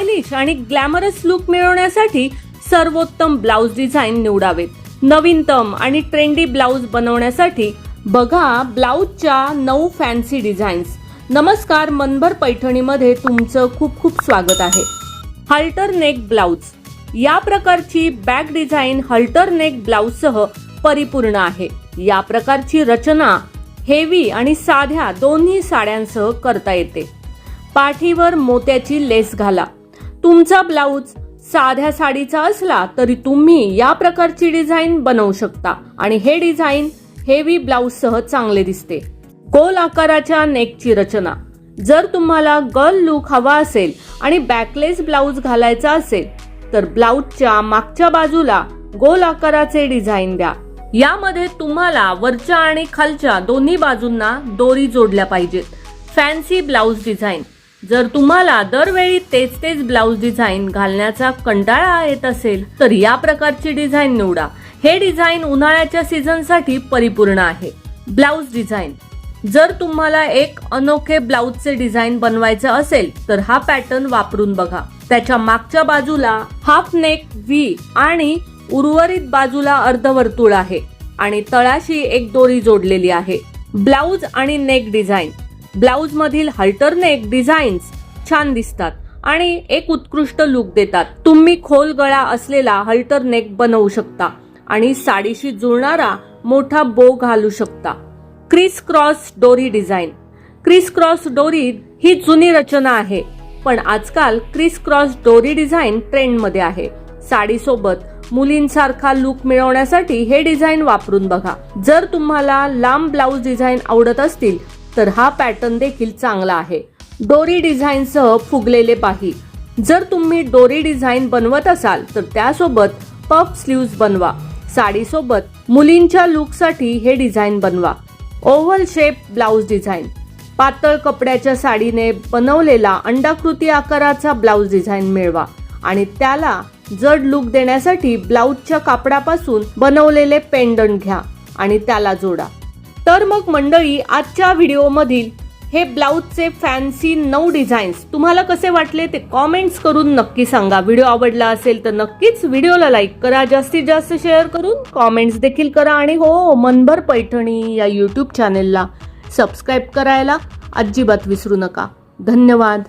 Stylish आणि glamorous look मिळवण्यासाठी सर्वोत्तम ब्लाउज डिझाईन निवडावेत नवीनतम आणि ट्रेंडी ब्लाउज बनवण्यासाठी बघा ब्लाउजच्या नऊ फॅन्सी डिझाईन्स. नमस्कार मनभर पैठणीमध्ये तुमचं खूप खूप स्वागत आहे. Halter neck blouse. या प्रकारची बॅक डिझाईन हल्टर नेक ब्लाउजसह परिपूर्ण आहे. या प्रकारची रचना हेवी आणि साध्या दोन्ही साड्यांसह करता येते. पाठीवर मोत्याची लेस घाला. तुमचा ब्लाऊज साध्या साडीचा असला तरी तुम्ही या प्रकारची डिझाईन बनवू शकता. आणि हे डिझाईन हेवी ब्लाऊज सह चांगले दिसते. गोल आकाराच्या नेकची रचना. जर तुम्हाला गर्ल लुक हवा असेल आणि बॅकलेस ब्लाऊज घालायचा असेल तर ब्लाऊजच्या मागच्या बाजूला गोल आकाराचे डिझाईन द्या. यामध्ये तुम्हाला वरच्या आणि खालच्या दोन्ही बाजूंना दोरी जोडल्या पाहिजेत. Fancy blouse design. जर तुम्हाला दरवेळी तेच तेच ब्लाऊज डिझाईन घालण्याचा कंटाळा येत असेल तर या प्रकारची डिझाईन निवडा. हे डिझाईन उन्हाळ्याच्या सीझनसाठी परिपूर्ण आहे. Blouse design. जर तुम्हाला एक अनोखे ब्लाऊजचे डिझाईन बनवायचं असेल तर हा पॅटर्न वापरून बघा. त्याच्या मागच्या बाजूला हाफ नेक व्ही आणि उर्वरित बाजूला अर्धवर्तुळ आहे आणि तळाशी एक दोरी जोडलेली आहे. ब्लाऊज आणि नेक डिझाईन. ब्लाऊज मधील हल्टर नेक डिझाईन्स छान दिसतात आणि एक उत्कृष्ट लुक देतात. तुम्ही खोल गळा असलेला हल्टर नेक बनवू शकता आणि साडीशी जुळणारा मोठा बो घालू शकता. क्रिस क्रॉस डोरी डिझाईन क्रिस क्रॉस डोरी ही जुनी रचना आहे पण आजकाल क्रिस क्रॉस डोरी डिझाईन ट्रेंडमध्ये आहे. साडीसोबत मुलींसारखा लुक मिळवण्यासाठी हे डिझाईन वापरून बघा. जर तुम्हाला लांब ब्लाऊज डिझाईन आवडत असतील तर हा पॅटर्न देखील चांगला आहे. डोरी डिझाईनसह फुगलेले बाही जर तुम्ही डोरी डिझाईन बनवत असाल तर त्यासोबत पफ स्लीव्ज बनवा. साडीसोबत मुलींच्या लुकसाठी हे डिझाईन बनवा. Oval shape blouse design. पातळ कपड्याच्या साडीने बनवलेला अंडाकृती आकाराचा ब्लाऊज डिझाईन मिळवा. आणि त्याला जड लुक देण्यासाठी ब्लाऊजच्या कापडापासून बनवलेले पेंडंट घ्या आणि त्याला जोडा. तर मग मंडळी आजच्या व्हिडिओमधील हे ब्लाऊजचे फॅन्सी नऊ डिझाईन्स तुम्हाला कसे वाटले ते कॉमेंट्स करून नक्की सांगा. व्हिडिओ आवडला असेल तर नक्कीच व्हिडिओला लाईक करा. जास्तीत जास्त शेअर करून कॉमेंट्स देखील करा आणि हो मनभर पैठणी या यूट्यूब चॅनेलला सबस्क्राईब करायला अजिबात विसरू नका. धन्यवाद.